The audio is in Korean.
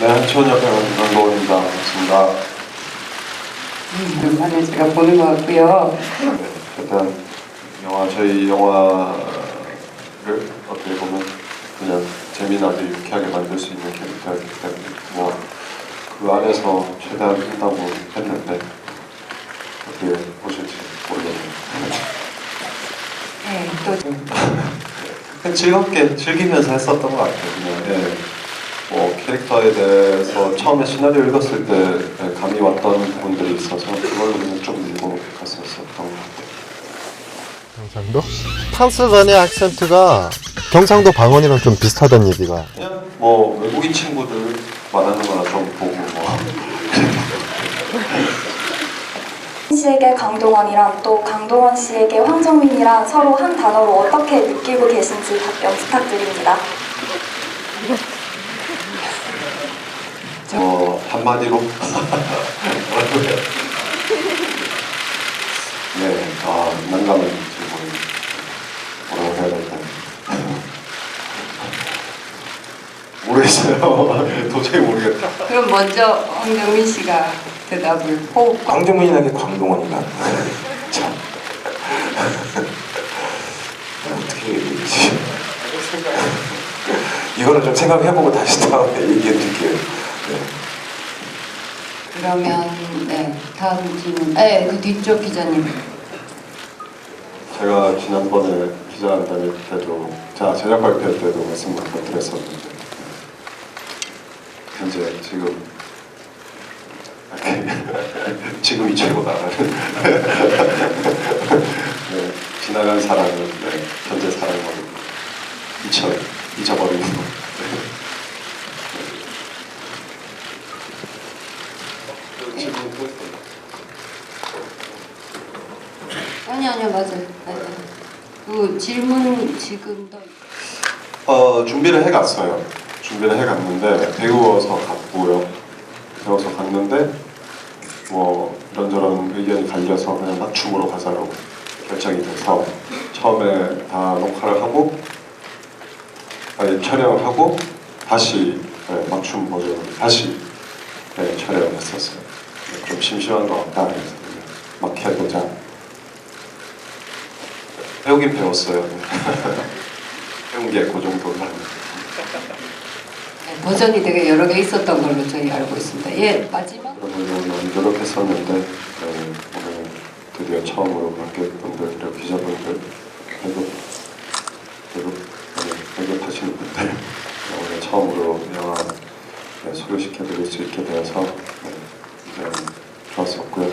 네, 한치원 옆에 강동원입니다. 반갑습니다. 오랜만에 제가 보는 것 같고요. 네, 일단 영화 저희 영화를 어떻게 보면 그냥 재미나게 유쾌하게 만들 수 있는 캐릭터였기 때문에 뭐 그 안에서 최대한 한다고 했는데 어떻게 보실지 모르겠네요. 네, 또 그냥 즐겁게 즐기면서 했었던 것 같아요. 그냥 예. 뭐 캐릭터에 대해서 처음에 시나리오 읽었을 때 예, 감이 왔던 부분들이 있어서 그걸로 그냥 좀 밀고 갔었었던 것 같아요. 경상도? 판스바니아 악센트가 경상도 방언이랑 좀 비슷하다는 얘기가 그냥 뭐 외국인 친구들 말하는 거나 좀 보고 뭐 씨에게 강동원이랑 또 강동원 씨에게 황정민이랑 서로 한 단어로 어떻게 느끼고 계신지 답변 부탁드립니다. 어, 한마디로? 네, 아 난감한 질문 뭐라고 해야 될까요? 모르겠어요. 도저히 모르겠다. 그럼 먼저 황정민 씨가 대답을 호흡 광정민이라게 광동원이가 참. 어떻게 얘기했지. 이거는 좀 생각해보고 다시 다음에 얘기해 드릴게요. 네. 그러면 네 다음 질문. 네그 뒤쪽 기자님. 제가 지난번에 기자간담회 때도 자 제작 발표 때도 말씀 한번 드렸었는데 현재 지금 지금이 최고다라는 네, 지나간 사랑은 네, 현재 사랑으로 잊혀 잊어버리고 네. 아니 아니요 맞아요. 그 질문 지금 더 어 준비를 해갔어요. 준비를 해갔는데 배우어서 갔고요. 배워서 갔는데 뭐 이런저런 의견이 갈려서 그냥 맞춤으로 가자로 결정이 돼서 처음에 다 녹화를 하고 아니 촬영을 하고 다시 네, 맞춤 버전으로 다시 네, 촬영을 했었어요. 네, 좀 심심한 것 같다 그래서 막 해보자. 배우긴 배웠어요. 배운 게 그 정도만. 네, 버전이 되게 여러 개 있었던 걸로 저희 알고 있습니다 예 마지막 많이 노력했었는데 네, 오늘 드디어 처음으로 관객분들 기자분들 배급 배급 배급하시는 분들 네, 오늘 처음으로 영화 네, 소개시켜드릴 수 있게 되어서 네, 좋았었고요.